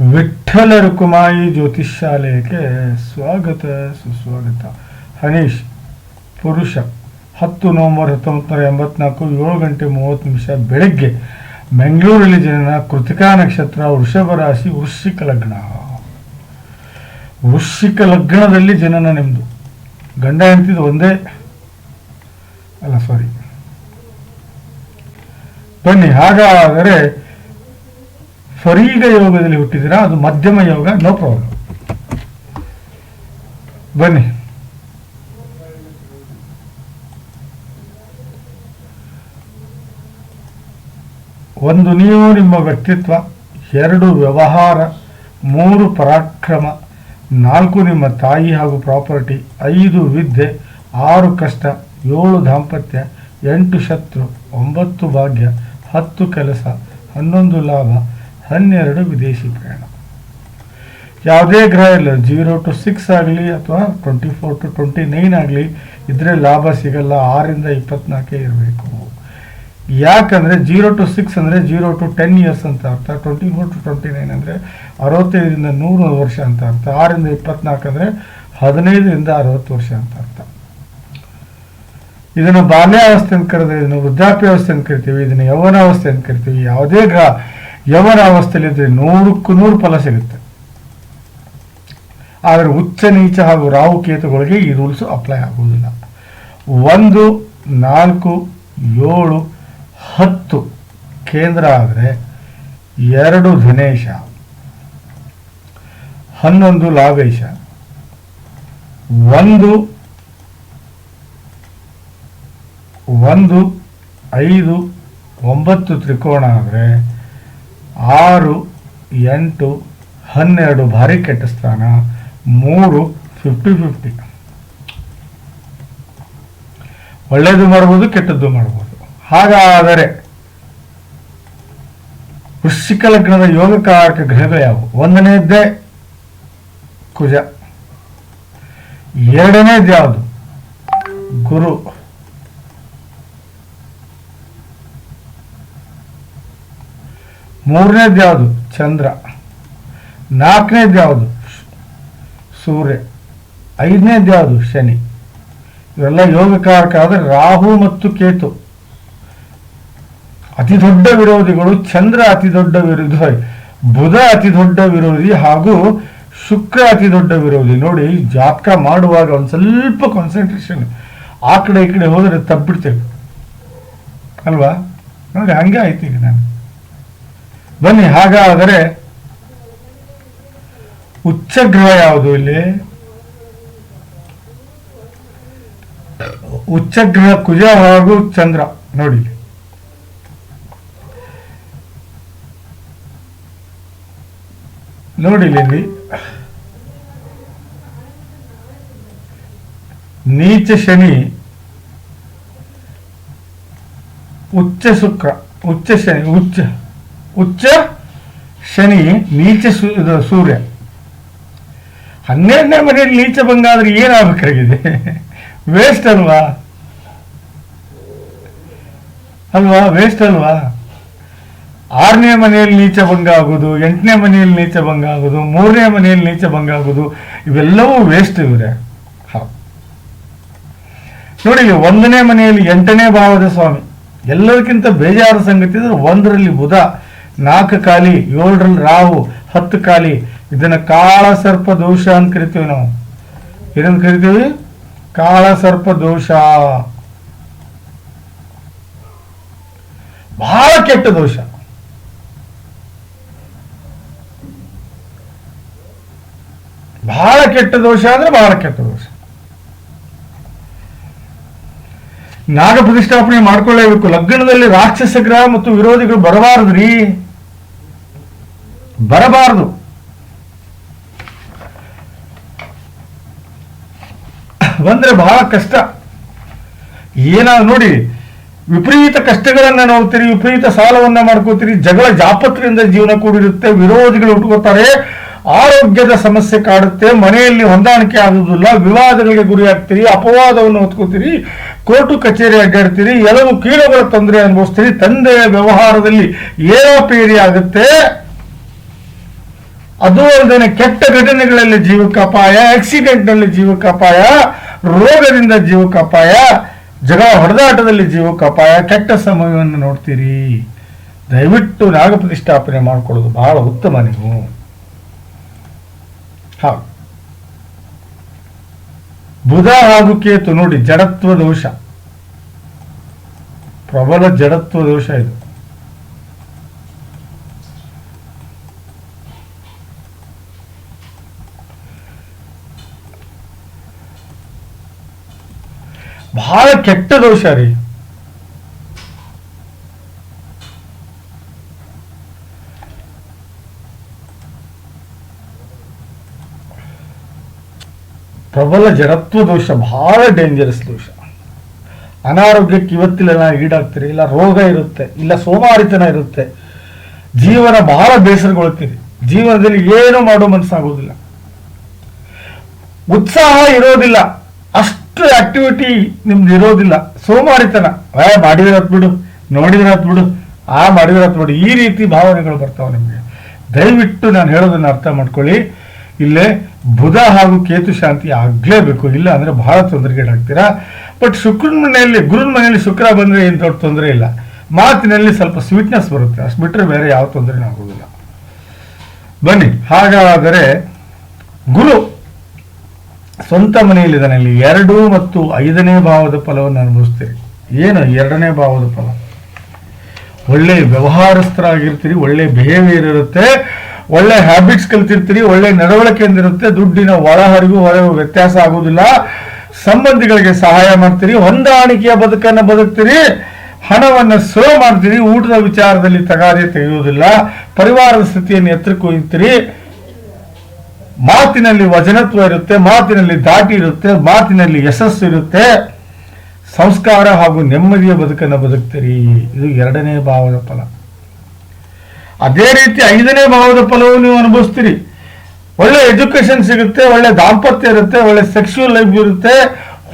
ವಿಠ್ಠಲ ರುಕುಮಾಯಿ ಜ್ಯೋತಿಷ್ಯಾಲಯಕ್ಕೆ ಸ್ವಾಗತ, ಸುಸ್ವಾಗತ. ಹನೀಶ್, ಪುರುಷ, ಹತ್ತು ನವೆಂಬರ್ ಹತ್ತೊಂಬತ್ತು ಎಂಬತ್ನಾಲ್ಕು, ಏಳು ಗಂಟೆ ಮೂವತ್ತು ನಿಮಿಷ ಬೆಳಗ್ಗೆ, ಬೆಂಗಳೂರಲ್ಲಿ ಜನನ ಕೃತಿಕಾ ನಕ್ಷತ್ರ, ವೃಷಭ ರಾಶಿ, ವೃಶ್ಚಿಕ ಲಗ್ನ. ವೃಶ್ಚಿಕ ಲಗ್ನದಲ್ಲಿ ಜನನ ನಿಮ್ಮದು ಗಂಡ ಹೆಂಡತಿದು ಒಂದೇ? ಅಲ್ಲ ಸಾರಿ ಬನ್ನಿ, ಹಾಗಾದರೆ ಸ್ವರೀಗ ಯೋಗದಲ್ಲಿ ಹುಟ್ಟಿದ್ದೀರಾ? ಅದು ಮಧ್ಯಮ ಯೋಗ ನೋ ಪ್ರಾಬ್ಲಮ್ ಬನ್ನಿ. ಒಂದು ನೀವು ನಿಮ್ಮ ವ್ಯಕ್ತಿತ್ವ, ಎರಡು ವ್ಯವಹಾರ, ಮೂರು ಪರಾಕ್ರಮ, ನಾಲ್ಕು ನಿಮ್ಮ ತಾಯಿ ಹಾಗೂ ಪ್ರಾಪರ್ಟಿ, ಐದು ವಿದ್ಯೆ, ಆರು ಕಷ್ಟ, ಏಳು ದಾಂಪತ್ಯ, ಎಂಟು ಶತ್ರು, ಒಂಬತ್ತು ಭಾಗ್ಯ, ಹತ್ತು ಕೆಲಸ, ಹನ್ನೊಂದು ಲಾಭ ಹನ್ನೆರಡು ವಿದೇಶಿ ಪ್ರಯಾಣ. ಯಾವುದೇ ಗ್ರಹ ಇಲ್ಲ. ಜೀರೋ ಟು ಸಿಕ್ಸ್ ಆಗಲಿ ಅಥವಾ twenty four to twenty nine ಆಗಲಿ ಇದ್ರೆ ಲಾಭ ಸಿಗಲ್ಲ. ಆರಿಂದ ಇಪ್ಪತ್ನಾಲ್ಕೇ ಇರಬೇಕು. ಯಾಕಂದರೆ ಜೀರೋ ಟು ಸಿಕ್ಸ್ ಅಂದರೆ ಜೀರೋ ಟು ಟೆನ್ ಇಯರ್ಸ್ ಅಂತ ಅರ್ಥ. Twenty four to twenty nine ಅಂದರೆ ಅರವತ್ತೈದರಿಂದ ನೂರು ವರ್ಷ ಅಂತ ಅರ್ಥ. ಆರಿಂದ ಇಪ್ಪತ್ನಾಲ್ಕು ಅಂದರೆ ಹದಿನೈದರಿಂದ ಅರವತ್ತು ವರ್ಷ ಅಂತ ಅರ್ಥ. ಇದನ್ನು ಬಾಲ್ಯಾವಸ್ಥೆ ಅಂತ ಕರೆದ್ರೆ ಇದನ್ನು ವೃದ್ಧಾಪ್ಯಾವಸ್ಥೆ ಅಂತ ಕರಿತೀವಿ. ಇದನ್ನು ಯೌವನಾವಸ್ಥೆ ಅಂತ ಕರಿತೀವಿ. ಯಾವುದೇ ಗ್ರಹ ಯೌವನ ಅವಸ್ಥೆಯಲ್ಲಿದ್ದರೆ ನೂರಕ್ಕೂ ನೂರು ಫಲ ಸಿಗುತ್ತೆ. ಆದರೆ ಉಚ್ಚ ನೀಚ ಹಾಗೂ ರಾಹು ಕೇತುಗಳಿಗೆ ಈ ರೂಲ್ಸು ಅಪ್ಲೈ ಆಗುವುದಿಲ್ಲ. ಒಂದು, ನಾಲ್ಕು, ಏಳು, ಹತ್ತು ಕೇಂದ್ರ ಆದರೆ ಎರಡು ಧನೇಶ, ಹನ್ನೊಂದು ಲಾಭೇಶ, ಒಂದು ಒಂದು, ಐದು, ಒಂಬತ್ತು ತ್ರಿಕೋಣ ಆದರೆ ಆರು, ಎಂಟು, ಹನ್ನೆರಡು ಭಾರಿ ಕೆಟ್ಟ ಸ್ಥಾನ, ಮೂರು ಫಿಫ್ಟಿ ಫಿಫ್ಟಿ ಒಳ್ಳೆಯದು ಮಾಡ್ಬೋದು, ಕೆಟ್ಟದ್ದು ಮಾಡ್ಬೋದು. ಹಾಗಾದರೆ ವೃಶ್ಚಿಕ ಲಗ್ನದ ಯೋಗಕಾರಕ ಗ್ರಹಗಳು ಯಾವುವು? ಒಂದನೇದ್ದೇ ಕುಜ. ಎರಡನೇದು ಯಾವುದು ಗುರು. ಮೂರನೇದು ಯಾವುದು? ಚಂದ್ರ. ನಾಲ್ಕನೇದು ಯಾವುದು? ಸೂರ್ಯ. ಐದನೇದು ಯಾವುದು? ಶನಿ. ಇವೆಲ್ಲ ಯೋಗಕಾರಕ ಆದರೆ ರಾಹು ಮತ್ತು ಕೇತು. ಅತಿ ದೊಡ್ಡ ವಿರೋಧಿಗಳು ಚಂದ್ರ ಅತಿ ದೊಡ್ಡ ವಿರೋಧಿ ಬುಧ ಅತಿ ದೊಡ್ಡ ವಿರೋಧಿ ಹಾಗೂ ಶುಕ್ರ ಅತಿ ದೊಡ್ಡ ವಿರೋಧಿ. ನೋಡಿ ಜಾತಕ ಮಾಡುವಾಗ ಒಂದು ಸ್ವಲ್ಪ ಕಾನ್ಸಂಟ್ರೇಷನ್ ಆ ಕಡೆ ಈ ಕಡೆ ಹೋದರೆ ತಪ್ಪಿಡ್ತೇವೆ. ಅಲ್ವಾ? ನೋಡಿ, ಹಂಗೆ ಆಯ್ತು ಈಗ ನಾನು. ಬನ್ನಿ, ಹಾಗಾದರೆ ಉಚ್ಚ ಗ್ರಹ ಯಾವುದು ಇಲ್ಲಿ? ಉಚ್ಚಗ್ರಹ ಕುಜ ಹಾಗೂ ಚಂದ್ರ, ನೋಡಿ. ನೋಡಿ ಇಲ್ಲಿ. ನೀಚ ಶನಿ, ಉಚ್ಚ ಶುಕ್ರ, ಉಚ್ಚ ಶನಿ, ಉಚ್ಚ ಉಚ್ಚ ಶನಿ, ನೀಚ ಸೂರ್ಯ. ಹನ್ನೆರಡನೇ ಮನೆಯಲ್ಲಿ ನೀಚ ಭಂಗ ಆದ್ರೆ ಏನಾಗಬೇಕಾಗಿದೆ? ವೇಸ್ಟ್ ಅಲ್ವಾ? ಅಲ್ವಾ? ವೇಸ್ಟ್ ಅಲ್ವಾ? ಆರನೇ ಮನೆಯಲ್ಲಿ ನೀಚ ಭಂಗ ಆಗೋದು, ಎಂಟನೇ ಮನೆಯಲ್ಲಿ ನೀಚ ಭಂಗ ಆಗೋದು, ಮೂರನೇ ಮನೆಯಲ್ಲಿ ನೀಚ ಭಂಗ ಆಗೋದು, ಇವೆಲ್ಲವೂ ವೇಸ್ಟ್ ಇವರೇ. ನೋಡಿ ಒಂದನೇ ಮನೆಯಲ್ಲಿ ಎಂಟನೇ ಭಾವದ ಸ್ವಾಮಿ. ಎಲ್ಲದಕ್ಕಿಂತ ಬೇಜಾರು ಸಂಗತಿ ಅಂದ್ರೆ ಒಂದರಲ್ಲಿ ಬುಧ. ನಾಲ್ಕು ಕಾಲಿ ಏಳರಲ್ಲಿ ರಾವು ಹತ್ತು ಕಾಲಿ ಇದನ್ನ ಕಾಳ ಸರ್ಪ ದೋಷ ಅಂತ ಕರಿತೀವಿ ನಾವು. ಏನಂತ ಕರಿತೀವಿ? ಕಾಳ ಸರ್ಪ ದೋಷ. ಬಹಳ ಕೆಟ್ಟ ದೋಷ. ಬಹಳ ಕೆಟ್ಟ ದೋಷ ಅಂದ್ರೆ ಬಹಳ ಕೆಟ್ಟ ದೋಷ. ನಾಗ ಪ್ರತಿಷ್ಠಾಪನೆ ಮಾಡ್ಕೊಳ್ಳೇಬೇಕು. ಲಗ್ನದಲ್ಲಿ ರಾಕ್ಷಸ ಗ್ರಹ ಮತ್ತು ವಿರೋಧಿಗಳು ಬರಬಾರದ್ರಿ. ಬರಬಾರದು. ಬಂದ್ರೆ ಬಹಳ ಕಷ್ಟ. ಏನಾದ್ರು ನೋಡಿ, ವಿಪರೀತ ಕಷ್ಟಗಳನ್ನ ನೋಡ್ತೀರಿ ವಿಪರೀತ ಸಾಲವನ್ನ ಮಾಡ್ಕೋತೀರಿ, ಜಗಳ ಜಾಪತ್ರೆಯಿಂದ ಜೀವನ ಕೂಡಿರುತ್ತೆ, ವಿರೋಧಿಗಳು ಉಟ್ಕೋತಾರೆ ಆರೋಗ್ಯದ ಸಮಸ್ಯೆ ಕಾಡುತ್ತೆ, ಮನೆಯಲ್ಲಿ ಹೊಂದಾಣಿಕೆ ಆಗುವುದಿಲ್ಲ, ವಿವಾದಗಳಿಗೆ ಗುರಿಯಾಗ್ತೀರಿ, ಅಪವಾದವನ್ನು ಹೊತ್ಕೋತೀರಿ, ಕೋರ್ಟು ಕಚೇರಿ ಅಡ್ಡಾಡ್ತೀರಿ, ಎಲ್ಲವೂ ಕೀಳುಗಳ ತೊಂದರೆ ಅನುಭವಿಸ್ತೀರಿ, ತಂದೆಯ ವ್ಯವಹಾರದಲ್ಲಿ ಏರೋಪೇರಿ ಆಗುತ್ತೆ. ಅದು ಅಲ್ಲದೆ ಕೆಟ್ಟ ಘಟನೆಗಳಲ್ಲಿ ಜೀವಕ್ಕೆ ಅಪಾಯ ಆಕ್ಸಿಡೆಂಟ್ನಲ್ಲಿ ಜೀವಕ್ಕೆ ಅಪಾಯ, ರೋಗದಿಂದ ಜೀವಕ್ಕೆ ಅಪಾಯ, ಜಗ ಹೊಡೆದಾಟದಲ್ಲಿ ಜೀವಕ್ಕೆ ಅಪಾಯ, ಕೆಟ್ಟ ಸಮಯವನ್ನು ನೋಡ್ತೀರಿ. ದಯವಿಟ್ಟು ನಾಗ ಪ್ರತಿಷ್ಠಾಪನೆ ಮಾಡ್ಕೊಳ್ಳೋದು ಬಹಳ ಉತ್ತಮ ನೀವು. ಬುಧ ಹಾಗೂ ಕೇತು ನೋಡಿ ಜಡತ್ವ ದೋಷ. ಪ್ರಬಲ ಜಡತ್ವ ದೋಷ ಇದು. ಬಹಳ ಕೆಟ್ಟ ದೋಷ ರೀ. ಪ್ರಬಲ ಜಡತ್ವ ದೋಷ ಬಹಳ ಡೇಂಜರಸ್ ದೋಷ. ಅನಾರೋಗ್ಯಕ್ಕೆ ಇವತ್ತಿಲ್ಲ ಈಡಾಗ್ತೀರಿ ಇಲ್ಲ ರೋಗ ಇರುತ್ತೆ, ಇಲ್ಲ ಸೋಮಾರಿತನ ಇರುತ್ತೆ. ಜೀವನ ಬಹಳ ಬೇಸರಗೊಳ್ತೀರಿ ಜೀವನದಲ್ಲಿ ಏನು ಮಾಡೋ ಮನಸ್ಸಾಗೋದಿಲ್ಲ. ಉತ್ಸಾಹ ಇರೋದಿಲ್ಲ. ಅಷ್ಟು ಆಕ್ಟಿವಿಟಿ ನಿಮ್ದು ಇರೋದಿಲ್ಲ. ಸೋಮಾರಿತನ ಏ, ಮಾಡಿದ್ರೆ ಬಿಡು. ನೋಡಿದ್ರೆ ಬಿಡು. ಆ, ಮಾಡಿದ್ರೆ ಬಿಡು. ಈ ರೀತಿ ಭಾವನೆಗಳು ಬರ್ತಾವೆ ನಿಮಗೆ. ದಯವಿಟ್ಟು ನಾನು ಹೇಳೋದನ್ನ ಅರ್ಥ ಮಾಡ್ಕೊಳ್ಳಿ. ಇಲ್ಲೇ ಬುಧ ಹಾಗೂ ಕೇತು ಶಾಂತಿ ಆಗ್ಲೇಬೇಕು. ಇಲ್ಲ ಅಂದ್ರೆ ಬಹಳ ತೊಂದರೆಗೀಡಾಗ್ತೀರಾ? ಬಟ್ ಶುಕ್ರನ ಮನೆಯಲ್ಲಿ, ಗುರುನ ಮನೆಯಲ್ಲಿ ಶುಕ್ರ ಬಂದ್ರೆ ಏನು ದೊಡ್ಡ ತೊಂದರೆ ಇಲ್ಲ. ಮಾತಿನಲ್ಲಿ ಸ್ವಲ್ಪ ಸ್ವೀಟ್ನೆಸ್ ಬರುತ್ತೆ. ಅಷ್ಟು ಬಿಟ್ಟರೆ ಬೇರೆ ಯಾವ ತೊಂದರೆನೂ ಆಗೋದಿಲ್ಲ. ಬನ್ನಿ. ಹಾಗಾದರೆ ಗುರು ಸ್ವಂತ ಮನೆಯಲ್ಲಿ ಇಲ್ಲಿ ಎರಡು ಮತ್ತು ಐದನೇ ಭಾವದ ಫಲವನ್ನು ಅನುಭವಿಸ್ತೀರಿ. ಏನು? ಎರಡನೇ ಭಾವದ ಫಲ. ಒಳ್ಳೆ ವ್ಯವಹಾರಸ್ಥರಾಗಿರ್ತೀರಿ, ಒಳ್ಳೆ ಬಿಹೇವಿಯರ್ ಇರುತ್ತೆ, ಒಳ್ಳೆ ಹ್ಯಾಬಿಟ್ಸ್ ಕಲ್ತಿರ್ತೀರಿ, ಒಳ್ಳೆ ನಡವಳಿಕೆಯಿಂದ ಇರುತ್ತೆ, ದುಡ್ಡಿನ ಒಳಹರಿವು ಹೊರ ವ್ಯತ್ಯಾಸ ಆಗುವುದಿಲ್ಲ. ಸಂಬಂಧಿಗಳಿಗೆ ಸಹಾಯ ಮಾಡ್ತೀರಿ, ಹೊಂದಾಣಿಕೆಯ ಬದುಕನ್ನು ಬದುಕ್ತೀರಿ, ಹಣವನ್ನು ಸೇವ್ ಮಾಡ್ತೀರಿ, ಊಟದ ವಿಚಾರದಲ್ಲಿ ತಗಾದೆ ತೆಗೆಯುವುದಿಲ್ಲ, ಪರಿವಾರದ ಸ್ಥಿತಿಯನ್ನು ಎತ್ತರಕ್ಕೆ ಒಯ್ತೀರಿ ಮಾತಿನಲ್ಲಿ ವಚನತ್ವ ಇರುತ್ತೆ, ಮಾತಿನಲ್ಲಿ ದಾಟಿ ಇರುತ್ತೆ, ಮಾತಿನಲ್ಲಿ ಯಶಸ್ಸು ಇರುತ್ತೆ. ಸಂಸ್ಕಾರ ಹಾಗೂ ನೆಮ್ಮದಿಯ ಬದುಕನ್ನು ಬದುಕ್ತೀರಿ. ಇದು ಎರಡನೇ ಭಾವದ ಫಲ. ಅದೇ ರೀತಿ ಐದನೇ ಭಾವದ ಫಲವು ನೀವು ಅನುಭವಿಸ್ತೀರಿ. ಒಳ್ಳೆ ಎಜುಕೇಶನ್ ಸಿಗುತ್ತೆ, ಒಳ್ಳೆ ದಾಂಪತ್ಯ ಇರುತ್ತೆ, ಒಳ್ಳೆ ಸೆಕ್ಸುವಲ್ ಲೈಫ್ ಇರುತ್ತೆ.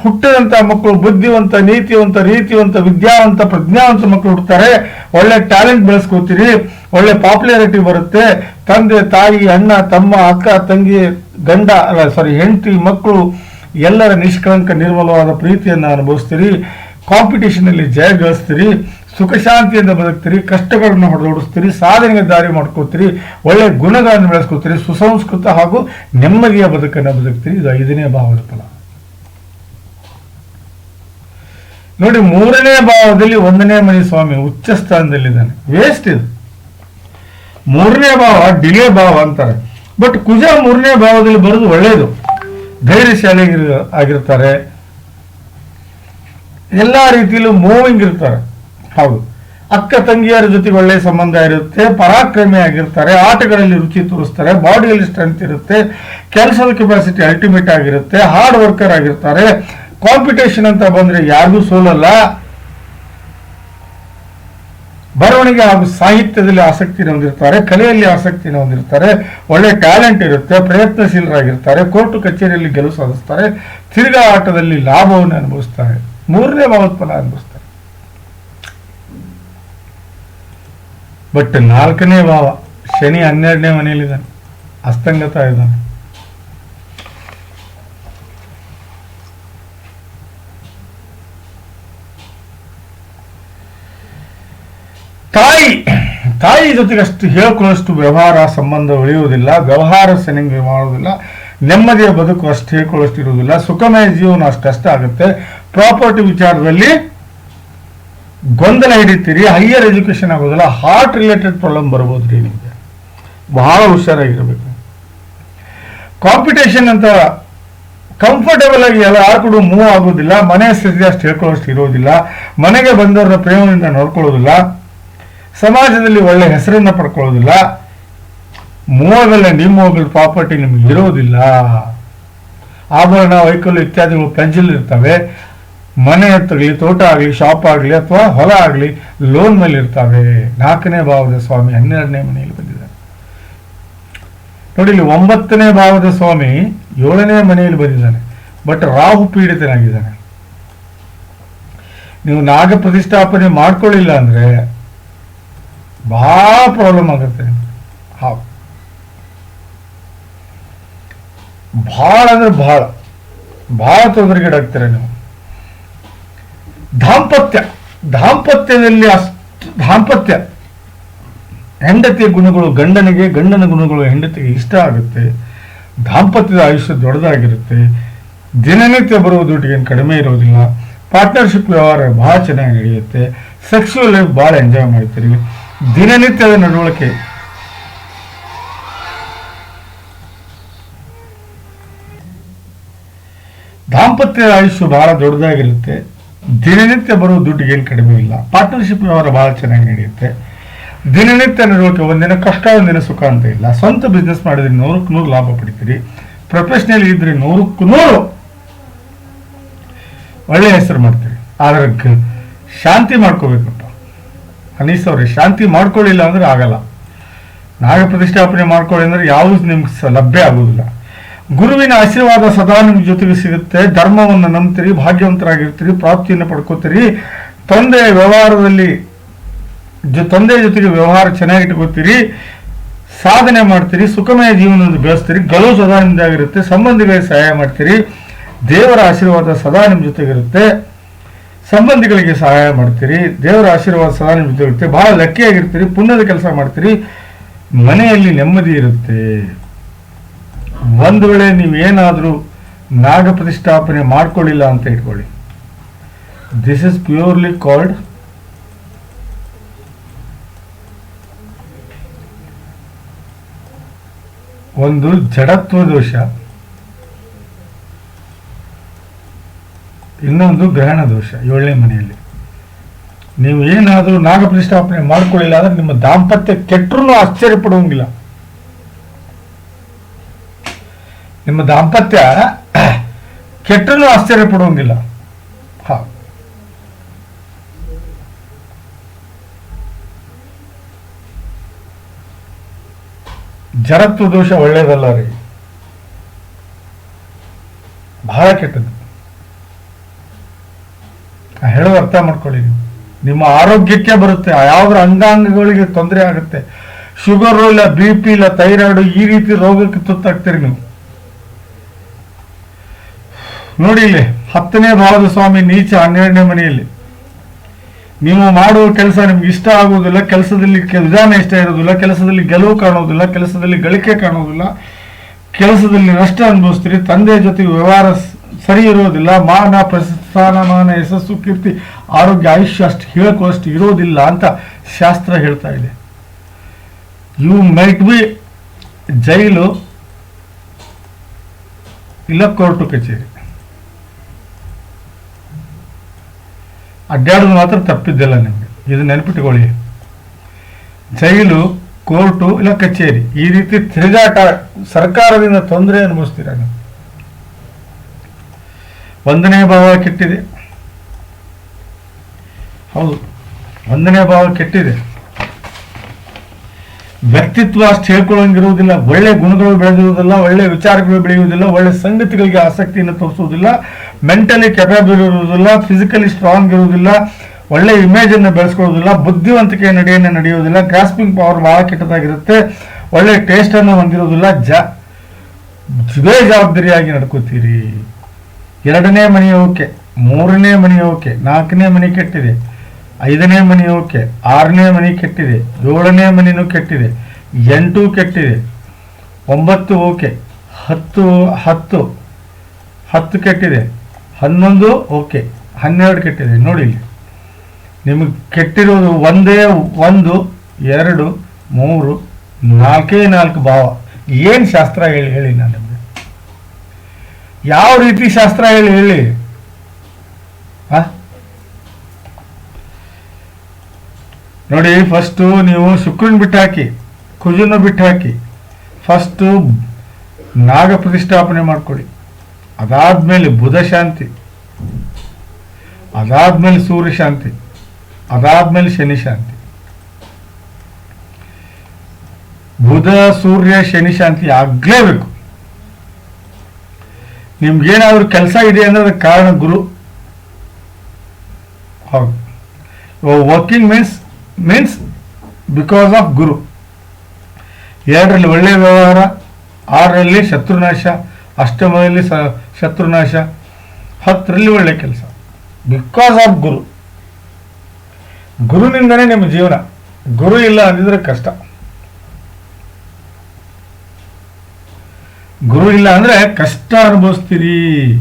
ಹುಟ್ಟಿದಂತ ಮಕ್ಕಳು ಬುದ್ಧಿವಂತ, ನೀತಿವಂತ, ರೀತಿವಂತ, ವಿದ್ಯಾವಂತ, ಪ್ರಜ್ಞಾವಂತ ಮಕ್ಕಳು ಹುಡ್ತಾರೆ ಒಳ್ಳೆ ಟ್ಯಾಲೆಂಟ್ ಬೆಳೆಸ್ಕೋತೀರಿ. ಒಳ್ಳೆ ಪಾಪ್ಯುಲಾರಿಟಿ ಬರುತ್ತೆ. ತಂದೆ, ತಾಯಿ, ಅಣ್ಣ, ತಮ್ಮ, ಅಕ್ಕ, ತಂಗಿ, ಗಂಡ ಸಾರಿ ಹೆಂಡತಿ, ಮಕ್ಕಳು ಎಲ್ಲರ ನಿಷ್ಕಳಂಕ, ನಿರ್ಮಲವಾದ ಪ್ರೀತಿಯನ್ನು ಅನುಭವಿಸ್ತೀರಿ. ಕಾಂಪಿಟೇಷನ್ ಅಲ್ಲಿ ಜಯ ಗಳಿಸ್ತೀರಿ. ಸುಖ ಶಾಂತಿಯಿಂದ ಬದುಕ್ತೀರಿ. ಕಷ್ಟಗಳನ್ನು ಹೊಡೆದೋಡಿಸ್ತೀರಿ ಸಾಧನೆಗೆ ದಾರಿ ಮಾಡ್ಕೋತೀರಿ. ಒಳ್ಳೆ ಗುಣಗಳನ್ನು ಬೆಳೆಸ್ಕೋತೀರಿ. ಸುಸಂಸ್ಕೃತ ಹಾಗೂ ನೆಮ್ಮದಿಯ ಬದುಕನ್ನು ಬದುಕ್ತೀರಿ. ಇದು ಐದನೇ ಭಾವದ ಫಲ. ನೋಡಿ, ಮೂರನೇ ಭಾವದಲ್ಲಿ ಒಂದನೇ ಮನೆ ಸ್ವಾಮಿ ಉಚ್ಚ ಸ್ಥಾನದಲ್ಲಿದ್ದಾನೆ. ವೇಸ್ಟ್ ಇದು. ಮೂರನೇ ಭಾವ ಡಿಲೇ ಭಾವ ಅಂತಾರೆ. ಬಟ್ ಕುಜ ಮೂರನೇ ಭಾವದಲ್ಲಿ ಬರೋದು ಒಳ್ಳೆಯದು ಧೈರ್ಯಶಾಲಿ ಆಗಿರ್ತಾರೆ. ಎಲ್ಲ ರೀತಿಯಲ್ಲೂ ಮೂವಿಂಗ್ ಇರ್ತಾರೆ. ಹೌದು. ಅಕ್ಕ ತಂಗಿಯರ ಜೊತೆಗೆ ಒಳ್ಳೆಯ ಸಂಬಂಧ ಇರುತ್ತೆ, ಪರಾಕ್ರಮಿ ಆಗಿರ್ತಾರೆ, ಆಟಗಳಲ್ಲಿ ರುಚಿ ತೋರಿಸ್ತಾರೆ ಬಾಡಿಯಲ್ಲಿ ಸ್ಟ್ರೆಂತ್ ಇರುತ್ತೆ, ಕೆಲಸದ ಕೆಪಾಸಿಟಿ ಅಲ್ಟಿಮೇಟ್ ಆಗಿರುತ್ತೆ ಹಾರ್ಡ್ ವರ್ಕರ್ ಆಗಿರ್ತಾರೆ ಕಾಂಪಿಟೇಷನ್ ಅಂತ ಬಂದ್ರೆ ಯಾರಿಗೂ ಸೋಲಲ್ಲ. ಬರವಣಿಗೆ ಹಾಗೂ ಸಾಹಿತ್ಯದಲ್ಲಿ ಆಸಕ್ತಿನ ಹೊಂದಿರ್ತಾರೆ, ಕಲೆಯಲ್ಲಿ ಆಸಕ್ತಿನ ಹೊಂದಿರ್ತಾರೆ, ಒಳ್ಳೆ ಟ್ಯಾಲೆಂಟ್ ಇರುತ್ತೆ, ಪ್ರಯತ್ನಶೀಲರಾಗಿರ್ತಾರೆ, ಕೋರ್ಟು ಕಚೇರಿಯಲ್ಲಿ ಗೆಲುವು ಸಾಧಿಸ್ತಾರೆ, ತಿರುಗಾ ಆಟದಲ್ಲಿ ಲಾಭವನ್ನು ಅನುಭವಿಸ್ತಾರೆ, ಮೂರನೇ ಫಲ ಅನುಭವಿಸ್ತಾರೆ. ಬಟ್ ನಾಲ್ಕನೇ ಭಾವ, ಶನಿ ಹನ್ನೆರಡನೇ ಮನೆಯಲ್ಲಿದ್ದಾನೆ, ಅಸ್ತಂಗತ ಇದ್ದಾನೆ. ತಾಯಿ ತಾಯಿ ಜೊತೆಗೆ ಅಷ್ಟು ಹೇಳ್ಕೊಳ್ಳೋಷ್ಟು ವ್ಯವಹಾರ ಸಂಬಂಧ ಉಳಿಯುವುದಿಲ್ಲ, ವ್ಯವಹಾರ ಸನಿಂಗ್ ಮಾಡುವುದಿಲ್ಲ, ನೆಮ್ಮದಿಯ ಬದುಕು ಅಷ್ಟು ಹೇಳ್ಕೊಳ್ಳೋಷ್ಟು ಇರುವುದಿಲ್ಲ, ಸುಖಮಯ ಜೀವನ ಅಷ್ಟು ಕಷ್ಟ ಆಗುತ್ತೆ. ಪ್ರಾಪರ್ಟಿ ವಿಚಾರದಲ್ಲಿ ಗೊಂದಲ ಹಿಡಿತೀರಿ, ಹೈಯರ್ ಎಜುಕೇಶನ್ ಆಗೋದಿಲ್ಲ, ಹಾರ್ಟ್ ರಿಲೇಟೆಡ್ ಪ್ರಾಬ್ಲಮ್ ಬರ್ಬೋದು ರೀ ನಿಮಗೆ. ಬಹಳ ಹುಷಾರಾಗಿರಬೇಕು. ಕಾಂಪಿಟೇಷನ್ ಅಂತ ಕಂಫರ್ಟೇಬಲ್ ಆಗಿ ಎಲ್ಲ ಕೂಡ ಮೂವ್ ಆಗೋದಿಲ್ಲ, ಮನೆ ಸ್ಥಿತಿ ಅಷ್ಟು ಹೇಳ್ಕೊಳ್ಳೋಷ್ಟು ಇರೋದಿಲ್ಲ, ಮನೆಗೆ ಬಂದವರ ಪ್ರೇಮದಿಂದ ನೋಡ್ಕೊಳ್ಳೋದಿಲ್ಲ. ಸಮಾಜದಲ್ಲಿ ಒಳ್ಳೆ ಹೆಸರನ್ನು ಪಡ್ಕೊಳ್ಳೋದಿಲ್ಲ. ಮೋಗಲ್ಲ ನಿಮ್ಮ ಇಮ್ಮೂವಗಲ್ ಪ್ರಾಪರ್ಟಿ ನಿಮಗೆ ಇರೋದಿಲ್ಲ. ಆಭರಣ, ವೈಕಲ್ಯ ಇತ್ಯಾದಿಗಳು ಇರ್ತವೆ. ಮನೆ ಹತ್ತಿರಲಿ ತೋಟ ಆಗಲಿ ಶಾಪ್ ಆಗಲಿ ಅಥವಾ ಹೊಲ ಆಗಲಿ ಲೋನ್ ಮೇಲೆ ಇರ್ತವೆ. ನಾಲ್ಕನೇ ಭಾವದ ಸ್ವಾಮಿ ಹನ್ನೆರಡನೇ ಮನೆಯಲ್ಲಿ ಬಂದಿದ್ದಾರೆ. ನೋಡಿ, ಇಲ್ಲಿ ಒಂಬತ್ತನೇ ಭಾವದ ಸ್ವಾಮಿ ಏಳನೇ ಮನೆಯಲ್ಲಿ ಬಂದಿದ್ದಾನೆ. ಬಟ್ ರಾಹು ಪೀಡಿತನಾಗಿದ್ದಾನೆ. ನೀವು ನಾಗ ಪ್ರತಿಷ್ಠಾಪನೆ ಮಾಡ್ಕೊಳ್ಳಿಲ್ಲ ಅಂದ್ರೆ ಬಹಳ ಪ್ರಾಬ್ಲಮ್ ಆಗುತ್ತೆ. ಹಾವು ಭಾಳ ಅಂದ್ರೆ ಭಾಳ. ಭಾಳ ತೊಂದರೆಗೀಡಾಗ್ತೀರ ನೀವು. ದಾಂಪತ್ಯ. ದಾಂಪತ್ಯದಲ್ಲಿ ಅಷ್ಟು, ದಾಂಪತ್ಯ. ಹೆಂಡತಿಯ ಗುಣಗಳು ಗಂಡನಿಗೆ, ಗಂಡನ ಗುಣಗಳು ಹೆಂಡತಿಗೆ ಇಷ್ಟ ಆಗುತ್ತೆ. ದಾಂಪತ್ಯದ ಆಯುಷ್ಯ ದೊಡ್ಡದಾಗಿರುತ್ತೆ. ದಿನನಿತ್ಯ ಬರುವ ದುಡ್ಡಿಗೆ ಏನು ಕಡಿಮೆ ಇರೋದಿಲ್ಲ. ಪಾರ್ಟ್ನರ್ಶಿಪ್ ವ್ಯವಹಾರ ಭಾಳ ಚೆನ್ನಾಗಿ ನಡೆಯುತ್ತೆ. ಸೆಕ್ಸುವಲ್ ಲೈಫ್ ಭಾಳ ಎಂಜಾಯ್ ಮಾಡ್ತೀರಿ. ದಿನನಿತ್ಯದ ನೋಡೋಕೆ. ದಾಂಪತ್ಯ ಆಯುಷ್ಯ ಬಹಳ ದೊಡ್ಡದಾಗಿರುತ್ತೆ. ದಿನನಿತ್ಯ ಬರೋ ದುಡ್ಡಿಗೆ ಏನು ಕಡಿಮೆ ಇಲ್ಲ. ಪಾರ್ಟ್ನರ್ಶಿಪ್ ವ್ಯವಹಾರ ಬಹಳ ಚೆನ್ನಾಗಿ ನಡೆಯುತ್ತೆ. ದಿನನಿತ್ಯ ನೋಡೋಕೆ ಒಂದಿನ ಕಷ್ಟ, ಒಂದಿನ ಸುಖ ಅಂತ ಇಲ್ಲ. ಸ್ವಂತ ಬಿಸ್ನೆಸ್ ಮಾಡಿದ್ರೆ ನೂರಕ್ಕೆ ನೂರು ಲಾಭ ಪಡಿತೀರಿ. ಪ್ರೊಫೆಷನಲ್ ಇದ್ರೆ ನೂರಕ್ಕೂ ನೂರು ಒಳ್ಳೆ ಹೆಸರು ಮಾಡ್ತೀರಿ. ಆದ್ರೆ ಶಾಂತಿ ಮಾಡ್ಕೋಬೇಕಪ್ಪ ಅನೀಸ್ ಅವ್ರೆ ಶಾಂತಿ ಮಾಡ್ಕೊಳ್ಳಿಲ್ಲ ಅಂದ್ರೆ ಆಗಲ್ಲ. ನಾಗ ಪ್ರತಿಷ್ಠಾಪನೆ ಮಾಡ್ಕೊಳ್ಳಿ ಅಂದ್ರೆ ಯಾವುದು ನಿಮ್ಗೆ ಲಭ್ಯ ಆಗುವುದಿಲ್ಲ. ಗುರುವಿನ ಆಶೀರ್ವಾದ ಸದಾ ನಿಮ್ ಜೊತೆಗೆ ಸಿಗುತ್ತೆ. ಧರ್ಮವನ್ನು ನಂಬ್ತೀರಿ, ಭಾಗ್ಯವಂತರಾಗಿರ್ತೀರಿ, ಪ್ರಾಪ್ತಿಯನ್ನು ಪಡ್ಕೋತೀರಿ. ತಂದೆಯ ವ್ಯವಹಾರದಲ್ಲಿ ತಂದೆ ಜೊತೆಗೆ ವ್ಯವಹಾರ ಚೆನ್ನಾಗಿ ಇಟ್ಕೋತೀರಿ ಸಾಧನೆ ಮಾಡ್ತೀರಿ, ಸುಖಮಯ ಜೀವನವನ್ನು ಬೆಳೆಸ್ತೀರಿ. ಗಲು ಸದಾ ನಿಮ್ದಾಗಿರುತ್ತೆ. ಸಂಬಂಧಿಗಳಿಗೆ ಸಹಾಯ ಮಾಡ್ತೀರಿ. ದೇವರ ಆಶೀರ್ವಾದ ಸದಾ ನಿಮ್ಮ ಜೊತೆಗಿರುತ್ತೆ. ಸಂಬಂಧಿಗಳಿಗೆ ಸಹಾಯ ಮಾಡ್ತೀರಿ, ದೇವರ ಆಶೀರ್ವಾದ ಸದಾ ಜೊತೆ ಇರುತ್ತೆ ಬಹಳ ಲಕ್ಕಿಯಾಗಿರ್ತೀರಿ, ಪುಣ್ಯದ ಕೆಲಸ ಮಾಡ್ತೀರಿ. ಮನೆಯಲ್ಲಿ ನೆಮ್ಮದಿ ಇರುತ್ತೆ. ಒಂದು ವೇಳೆ ನೀವೇನಾದರೂ ನಾಗ ಪ್ರತಿಷ್ಠಾಪನೆ ಮಾಡ್ಕೊಳ್ಳಿಲ್ಲ ಅಂತ ಇಟ್ಕೊಳ್ಳಿ. ದಿಸ್ ಇಸ್ ಪ್ಯೂರ್ಲಿ ಕಾಲ್ಡ್ ಒಂದು ಜಡತ್ವ ದೋಷ. ಇನ್ನೊಂದು ಗ್ರಹಣ ದೋಷ, ಏಳನೇ ಮನೆಯಲ್ಲಿ. ನೀವು ಏನಾದರೂ ನಾಗಪ್ರತಿಷ್ಠಾಪನೆ ಮಾಡ್ಕೊಳ್ಳಿಲ್ಲ ಅಂದ್ರೆ ನಿಮ್ಮ ದಾಂಪತ್ಯ ಕೆಟ್ಟರೂ ಆಶ್ಚರ್ಯ ಪಡುವಂಗಿಲ್ಲ. ನಿಮ್ಮ ದಾಂಪತ್ಯ ಕೆಟ್ಟರೂ ಆಶ್ಚರ್ಯ ಪಡುವಂಗಿಲ್ಲ. ಹಾ. ಜರತ್ವ ದೋಷ ಒಳ್ಳೇದಲ್ಲ ರೀ. ಬಹಳ ಕೆಟ್ಟದ್ದು. ಹೇಳೋದು ಅರ್ಥ ಮಾಡ್ಕೊಳ್ಳಿ ನೀವು. ನಿಮ್ಮ ಆರೋಗ್ಯಕ್ಕೆ ಬರುತ್ತೆ ಯಾವ್ದ್ರ ಅಂಗಾಂಗಗಳಿಗೆ ತೊಂದರೆ ಆಗುತ್ತೆ. ಶುಗರ್ ಇಲ್ಲ, ಬಿ ಪಿ ಇಲ್ಲ, ಥೈರಾಯ್ಡ್ ಈ ರೀತಿ ರೋಗಕ್ಕೆ ತುತ್ತಾಗ್ತೀರಿ ನೀವು. ನೋಡಿ ಇಲ್ಲಿ, ಹತ್ತನೇ ಭಾವದ ಸ್ವಾಮಿ ನೀಚ ಹನ್ನೆರಡನೇ ಮನೆಯಲ್ಲಿ. ನೀವು ಮಾಡುವ ಕೆಲಸ ನಿಮ್ಗೆ ಇಷ್ಟ ಆಗುವುದಿಲ್ಲ, ಕೆಲಸದಲ್ಲಿ ವಿಧಾನ ಇಷ್ಟ ಇರೋದಿಲ್ಲ ಕೆಲಸದಲ್ಲಿ ಗೆಲುವು ಕಾಣುವುದಿಲ್ಲ, ಕೆಲಸದಲ್ಲಿ ಗಳಿಕೆ ಕಾಣುವುದಿಲ್ಲ. ಕೆಲಸದಲ್ಲಿ ನಷ್ಟ ಅನುಭವಿಸ್ತೀರಿ, ತಂದೆ ಜೊತೆ ವ್ಯವಹಾರ ಸರಿ ಇರೋದಿಲ್ಲ ಮಾನ ಪ್ರಸ್ಥಾನಮಾನ ಯಶಸ್ಸು, ಕೀರ್ತಿ, ಆರೋಗ್ಯ, ಆಯುಷ್ಯ ಅಷ್ಟು ಹೇಳ್ಕೊಳ್ಳೋಷ್ಟು ಇರೋದಿಲ್ಲ ಅಂತ ಶಾಸ್ತ್ರ ಹೇಳ್ತಾ ಇದೆ. ಯು ಮೈಟ್ ಬಿ ಜೈಲು ಇಲ್ಲ ಕೋರ್ಟು ಕಚೇರಿ. ಅಡ್ಡಾಡೋದು ಮಾತ್ರ ತಪ್ಪಿದ್ದಿಲ್ಲ ನಿಮಗೆ. ಇದು ನೆನಪಿಟ್ಕೊಳ್ಳಿ. ಜೈಲು, ಕೋರ್ಟು ಇಲ್ಲ ಕಚೇರಿ. ಈ ರೀತಿ ತಿರುಗಾಟ ಸರ್ಕಾರದಿಂದ ತೊಂದರೆ ಅನುಭವಿಸ್ತೀರ ನೀವು? ಒಂದನೇ ಭಾವ ಕೆಟ್ಟಿದೆ. ಹೌದು, ಒಂದನೇ ಭಾವ ಕೆಟ್ಟಿದೆ. ವ್ಯಕ್ತಿತ್ವ ಅಷ್ಟು ಹೇಳ್ಕೊಳ್ಳೋಂಗಿರುವುದಿಲ್ಲ, ಒಳ್ಳೆ ಗುಣಗಳು ಬೆಳೆದಿರುವುದಿಲ್ಲ, ಒಳ್ಳೆ ವಿಚಾರಗಳು ಬೆಳೆಯುವುದಿಲ್ಲ, ಒಳ್ಳೆ ಸಂಗತಿಗಳಿಗೆ ಆಸಕ್ತಿಯನ್ನು ತೋರಿಸುವುದಿಲ್ಲ ಮೆಂಟಲಿ ಕೆಪಬಲ್ ಇರುವುದಿಲ್ಲ ಫಿಸಿಕಲಿ ಸ್ಟ್ರಾಂಗ್ ಇರುವುದಿಲ್ಲ, ಒಳ್ಳೆ ಇಮೇಜ್ ಅನ್ನು ಬೆಳೆಸ್ಕೊಳ್ಳೋದಿಲ್ಲ ಬುದ್ಧಿವಂತಿಕೆಯ ನಡೆಯನ್ನು ನಡೆಯುವುದಿಲ್ಲ ಗ್ರಾಸ್ಪಿಂಗ್ ಪವರ್ ಬಹಳ ಕೆಟ್ಟದಾಗಿರುತ್ತೆ, ಒಳ್ಳೆ ಟೇಸ್ಟ್ ಅನ್ನು ಹೊಂದಿರುವುದಿಲ್ಲ, ಜ ಜವಾಬ್ದಾರಿಯಾಗಿ ನಡ್ಕೋತೀರಿ. ಎರಡನೇ ಮನೆ ಓಕೆ, ಮೂರನೇ ಮನೆ ಓಕೆ, ನಾಲ್ಕನೇ ಮನೆ ಕೆಟ್ಟಿದೆ, ಐದನೇ ಮನೆ ಓಕೆ, ಆರನೇ ಮನೆ ಕೆಟ್ಟಿದೆ, ಏಳನೇ ಮನೆಯೂ ಕೆಟ್ಟಿದೆ, ಎಂಟು ಕೆಟ್ಟಿದೆ, ಒಂಬತ್ತು ಓಕೆ, ಹತ್ತು ಹತ್ತು ಹತ್ತು ಕೆಟ್ಟಿದೆ, ಹನ್ನೊಂದು ಓಕೆ, ಹನ್ನೆರಡು ಕೆಟ್ಟಿದೆ. ನೋಡಿ ಇಲ್ಲಿ, ನಿಮಗೆ ಕೆಟ್ಟಿರೋದು ಒಂದೇ ಒಂದು, ಎರಡು, ಮೂರು, ನಾಲ್ಕೇ ನಾಲ್ಕು ಭಾವ. ಏನು ಶಾಸ್ತ್ರ ಹೇಳಿ ಹೇಳಿ ನಾನು. ಯಾವ ರೀತಿ ಶಾಸ್ತ್ರ ಹೇಳಿ ಹೇಳಿ? ನೋಡಿ ಫಸ್ಟು ನೀವು ಶುಕ್ರನ್ ಬಿಟ್ಟು ಹಾಕಿ ಕುಜನ ಬಿಟ್ಟು ಹಾಕಿ ಫಸ್ಟು ನಾಗ ಪ್ರತಿಷ್ಠಾಪನೆ ಮಾಡ್ಕೊಳ್ಳಿ ಅದಾದ್ಮೇಲೆ ಬುಧ ಶಾಂತಿ, ಅದಾದ್ಮೇಲೆ ಸೂರ್ಯ ಶಾಂತಿ, ಅದಾದ್ಮೇಲೆ ಶನಿ ಶಾಂತಿ. ಬುಧ, ಸೂರ್ಯ, ಶನಿ ಶಾಂತಿ ಆಗ್ಲೇಬೇಕು. ನಿಮ್ಗೇನಾದ್ರೂ ಕೆಲಸ ಇದೆ ಅಂದ್ರೆ ಅದಕ್ಕೆ ಕಾರಣ Guru. Working means means because of Guru. ಎರಡರಲ್ಲಿ ಒಳ್ಳೆಯ ವ್ಯವಹಾರ, ಆರರಲ್ಲಿ ಶತ್ರುನಾಶ, ಅಷ್ಟಮದಲ್ಲಿ ಸ, ಶತ್ರುನಾಶ, ಹತ್ತರಲ್ಲಿ ಒಳ್ಳೆ ಕೆಲಸ. ಬಿಕಾಸ್ ಆಫ್ ಗುರು. ಗುರುನಿಂದನೇ ನಿಮ್ಮ ಜೀವನ. ಗುರು ಇಲ್ಲ ಅಂದಿದ್ರೆ ಕಷ್ಟ. ಗುರು ಇಲ್ಲ ಅಂದ್ರೆ ಕಷ್ಟ ಅನುಭವಿಸ್ತೀರಿ.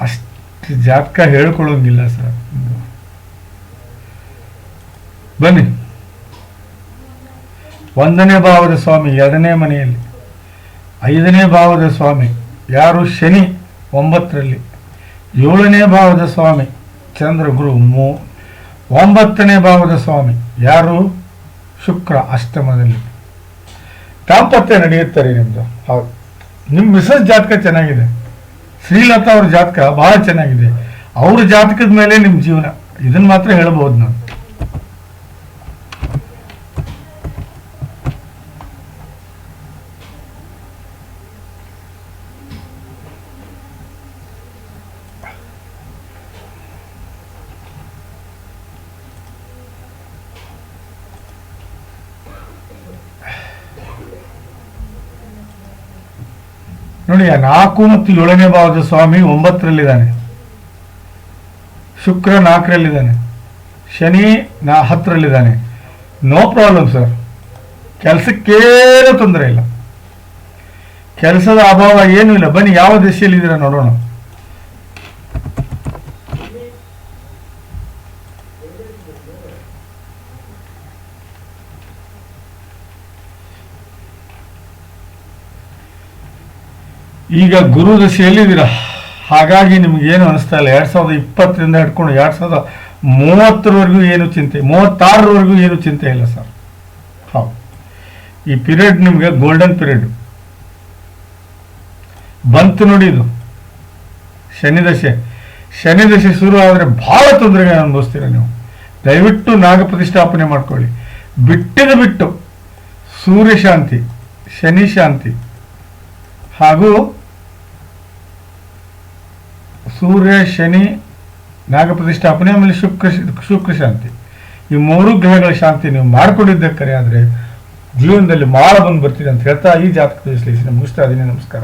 ಅಷ್ಟು ಜಾತಕ ಹೇಳ್ಕೊಳ್ಳೋಂಗಿಲ್ಲ ಸರ್. ಬನ್ನಿ. ಒಂದನೇ ಭಾವದ ಸ್ವಾಮಿ, ಎರಡನೇ ಮನೆಯಲ್ಲಿ. ಐದನೇ ಭಾವದ ಸ್ವಾಮಿ, ಯಾರು ಶನಿ ಒಂಬತ್ತರಲ್ಲಿ. ಏಳನೇ ಭಾವದ ಸ್ವಾಮಿ, ಚಂದ್ರ ಗುರು ಮೂ, ಒಂಬತ್ತನೇ ಭಾವದ ಸ್ವಾಮಿ, ಯಾರು? ಶುಕ್ರ ಅಷ್ಟಮದಲ್ಲಿ. ದಾಂಪತ್ಯ ನಡೆಯುತ್ತಾರೆ ನಿಮ್ದು. ಹೌದು. ನಿಮ್ಮ ಮಿಸಸ್ ಜಾತಕ ಚೆನ್ನಾಗಿದೆ. ಶ್ರೀಲತಾ ಅವ್ರ ಜಾತಕ ಬಹಳ ಚೆನ್ನಾಗಿದೆ. ಅವ್ರ ಜಾತಕದ ಮೇಲೆ ನಿಮ್ಮ ಜೀವನ. ಇದನ್ನು ಮಾತ್ರ ಹೇಳ್ಬೋದು ನಾನು. ನಾಲ್ಕು ಮತ್ತು ಏಳನೇ ಭಾವದ ಸ್ವಾಮಿ ಒಂಬತ್ತರಲ್ಲಿದ್ದಾನೆ. ಶುಕ್ರ ನಾಲ್ಕರಲ್ಲಿದ್ದಾನೆ. ಶನಿ ನಾ ಹತ್ತರಲ್ಲಿದ್ದಾನೆ. ನೋ ಪ್ರಾಬ್ಲಮ್ ಸರ್ ಕೆಲಸಕ್ಕೇನು ತೊಂದರೆ ಇಲ್ಲ. ಕೆಲಸದ ಅಭಾವ ಏನೂ ಇಲ್ಲ. ಬನ್ನಿ, ಯಾವ ದಿಶೆಯಲ್ಲಿದ್ದೀರಾ ನೋಡೋಣ. ಈಗ ಗುರು ದಶೆಯಲ್ಲಿದ್ದೀರಾ ಹಾಗಾಗಿ ನಿಮ್ಗೆ ಏನು ಅನಿಸ್ತಾ ಇಲ್ಲ. ಎರಡ್ ಸಾವಿರದ ಇಪ್ಪತ್ತರಿಂದ ಹಿಡ್ಕೊಂಡು ಎರಡ್ ಸಾವಿರದ ಮೂವತ್ತರವರೆಗೂ ಏನು ಚಿಂತೆ, ಮೂವತ್ತಾರರವರೆಗೂ ಏನು ಚಿಂತೆ ಇಲ್ಲ ಸರ್. ಹೌದು. ಈ ಪೀರಿಯಡ್ ನಿಮಗೆ ಗೋಲ್ಡನ್ ಪೀರಿಯಡ್. ಬಂತು ನೋಡಿ ಇದು. ಶನಿ ದಶೆ. ಶನಿ ದಶೆ ಶುರು ಆದರೆ ಭಾಳ ತೊಂದರೆಗೆ ಅನುಭವಿಸ್ತೀರ ನೀವು. ದಯವಿಟ್ಟು ನಾಗ ಪ್ರತಿಷ್ಠಾಪನೆ ಮಾಡ್ಕೊಳ್ಳಿ. ಬಿಟ್ಟಿದ ಬಿಟ್ಟು ಸೂರ್ಯ ಶಾಂತಿ, ಶನಿ ಶಾಂತಿ ಹಾಗೂ ಸೂರ್ಯ, ಶನಿ ನಾಗಪ್ರತಿಷ್ಠಾಪನೆ ಆಮೇಲೆ ಶುಕ್ರ ಶುಕ್ರ ಶಾಂತಿ. ಈ ಮೂರು ಗ್ರಹಗಳ ಶಾಂತಿ ನೀವು ಮಾಡಿಕೊಂಡಿದ್ದಕ್ಕರೆ ಆದರೆ ಜೀವನದಲ್ಲಿ ಮಾಳ ಬಂದು ಬರ್ತೀರಿ ಅಂತ ಹೇಳ್ತಾ ಈ ಜಾತಕದ ವಿಶ್ಲೇಷಣೆ ಮುಗಿಸ್ತಾ ಇದ್ದೀನಿ. ನಮಸ್ಕಾರ.